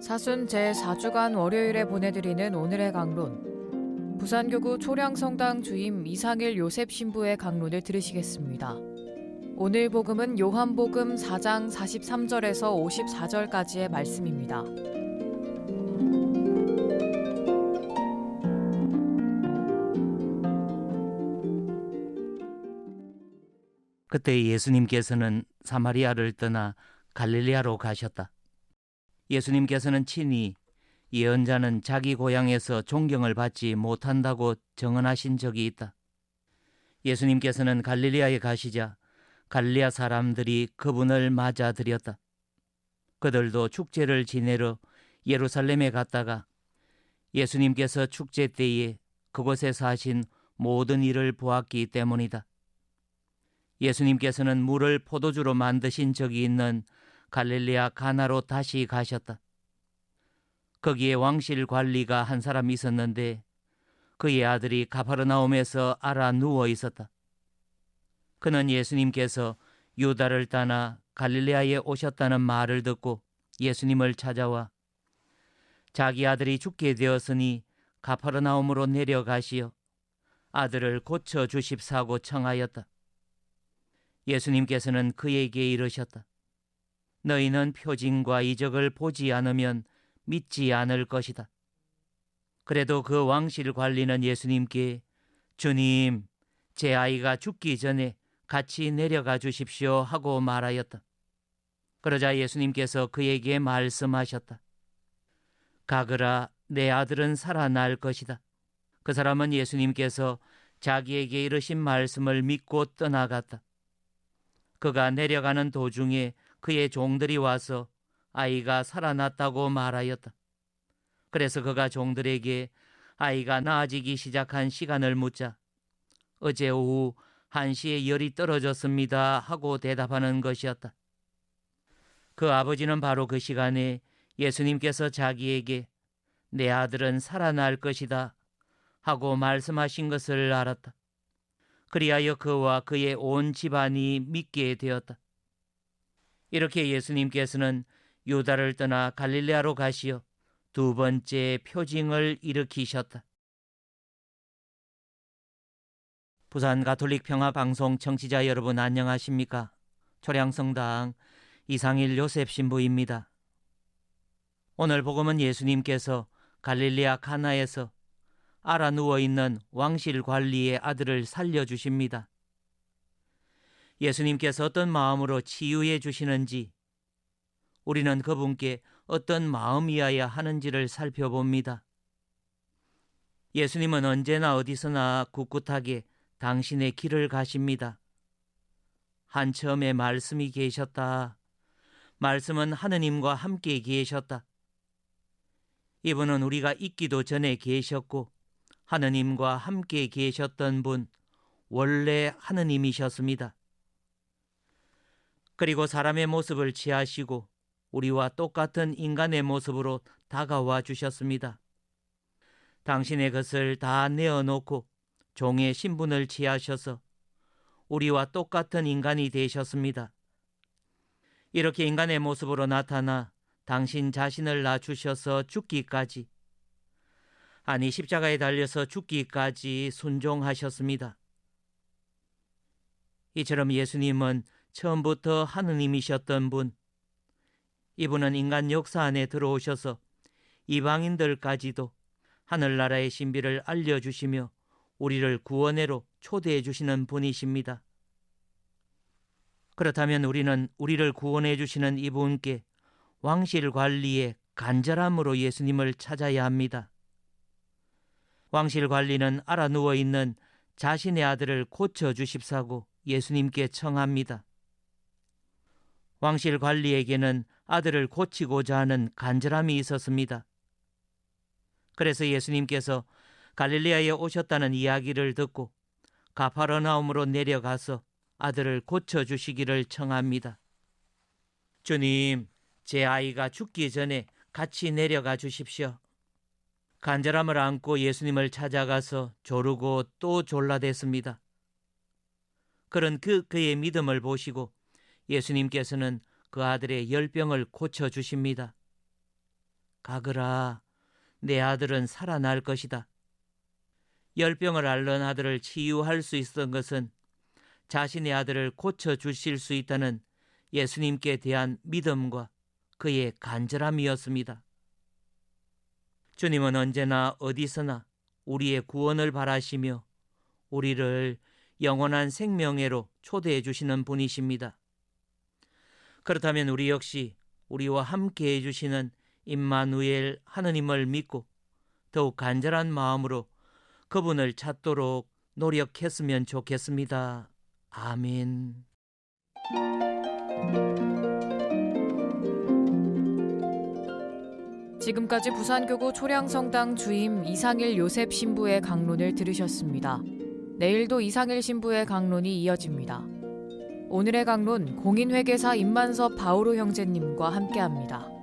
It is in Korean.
사순 제4주간 월요일에 보내드리는 오늘의 강론. 부산교구 초량성당 주임 이상일 요셉 신부의 강론을 들으시겠습니다. 오늘 복음은 요한복음 4장 43절에서 54절까지의 말씀입니다. 그때 예수님께서는 사마리아를 떠나 갈릴리아로 가셨다. 예수님께서는 친히 예언자는 자기 고향에서 존경을 받지 못한다고 정언하신 적이 있다. 예수님께서는 갈릴리아에 가시자 갈릴리아 사람들이 그분을 맞아들였다. 그들도 축제를 지내러 예루살렘에 갔다가 예수님께서 축제 때에 그곳에서 하신 모든 일을 보았기 때문이다. 예수님께서는 물을 포도주로 만드신 적이 있는 갈릴리아 가나로 다시 가셨다. 거기에 왕실 관리가 한 사람 있었는데 그의 아들이 가파르나움에서 알아 누워 있었다. 그는 예수님께서 유다를 떠나 갈릴리아에 오셨다는 말을 듣고 예수님을 찾아와 자기 아들이 죽게 되었으니 가파르나움으로 내려가시어 아들을 고쳐 주십사고 청하였다. 예수님께서는 그에게 이르셨다. 너희는 표징과 이적을 보지 않으면 믿지 않을 것이다. 그래도 그 왕실 관리는 예수님께 주님, 제 아이가 죽기 전에 같이 내려가 주십시오 하고 말하였다. 그러자 예수님께서 그에게 말씀하셨다. 가그라, 내 아들은 살아날 것이다. 그 사람은 예수님께서 자기에게 이르신 말씀을 믿고 떠나갔다. 그가 내려가는 도중에 그의 종들이 와서 아이가 살아났다고 말하였다. 그래서 그가 종들에게 아이가 나아지기 시작한 시간을 묻자 어제 오후 1시에 열이 떨어졌습니다 하고 대답하는 것이었다. 그 아버지는 바로 그 시간에 예수님께서 자기에게 내 아들은 살아날 것이다 하고 말씀하신 것을 알았다. 그리하여 그와 그의 온 집안이 믿게 되었다. 이렇게 예수님께서는 유다를 떠나 갈릴레아로 가시어 두 번째 표징을 일으키셨다. 부산 가톨릭 평화 방송 청취자 여러분 안녕하십니까? 초량성당 이상일 요셉 신부입니다. 오늘 복음은 예수님께서 갈릴리아 카나에서 알아 누워 있는 왕실 관리의 아들을 살려 주십니다. 예수님께서 어떤 마음으로 치유해 주시는지 우리는 그분께 어떤 마음이어야 하는지를 살펴봅니다. 예수님은 언제나 어디서나 꿋꿋하게 당신의 길을 가십니다. 한처음에 말씀이 계셨다. 말씀은 하느님과 함께 계셨다. 이분은 우리가 있기도 전에 계셨고 하느님과 함께 계셨던 분, 원래 하느님이셨습니다. 그리고 사람의 모습을 취하시고 우리와 똑같은 인간의 모습으로 다가와 주셨습니다. 당신의 것을 다 내어놓고 종의 신분을 취하셔서 우리와 똑같은 인간이 되셨습니다. 이렇게 인간의 모습으로 나타나 당신 자신을 낮추셔서 죽기까지 아니 십자가에 달려서 죽기까지 순종하셨습니다. 이처럼 예수님은 처음부터 하느님이셨던 분, 이분은 인간 역사 안에 들어오셔서 이방인들까지도 하늘나라의 신비를 알려주시며 우리를 구원해로 초대해 주시는 분이십니다. 그렇다면 우리는 우리를 구원해 주시는 이분께 왕실 관리의 간절함으로 예수님을 찾아야 합니다. 왕실 관리는 알아 누워 있는 자신의 아들을 고쳐 주십사고 예수님께 청합니다. 왕실 관리에게는 아들을 고치고자 하는 간절함이 있었습니다. 그래서 예수님께서 갈릴리아에 오셨다는 이야기를 듣고 가파르나움으로 내려가서 아들을 고쳐 주시기를 청합니다. 주님, 제 아이가 죽기 전에 같이 내려가 주십시오. 간절함을 안고 예수님을 찾아가서 조르고 또 졸라댔습니다. 그런 그 그의 믿음을 보시고 예수님께서는 그 아들의 열병을 고쳐 주십니다. 가그라, 내 아들은 살아날 것이다. 열병을 앓는 아들을 치유할 수 있었던 것은 자신의 아들을 고쳐 주실 수 있다는 예수님께 대한 믿음과 그의 간절함이었습니다. 주님은 언제나 어디서나 우리의 구원을 바라시며 우리를 영원한 생명회로 초대해 주시는 분이십니다. 그렇다면 우리 역시 우리와 함께 해 주시는 임마누엘 하느님을 믿고 더욱 간절한 마음으로 그분을 찾도록 노력했으면 좋겠습니다. 아멘. 지금까지 부산교구 초량성당 주임 이상일 요셉 신부의 강론을 들으셨습니다. 내일도 이상일 신부의 강론이 이어집니다. 오늘의 강론 공인회계사 임만섭 바오로 형제님과 함께합니다.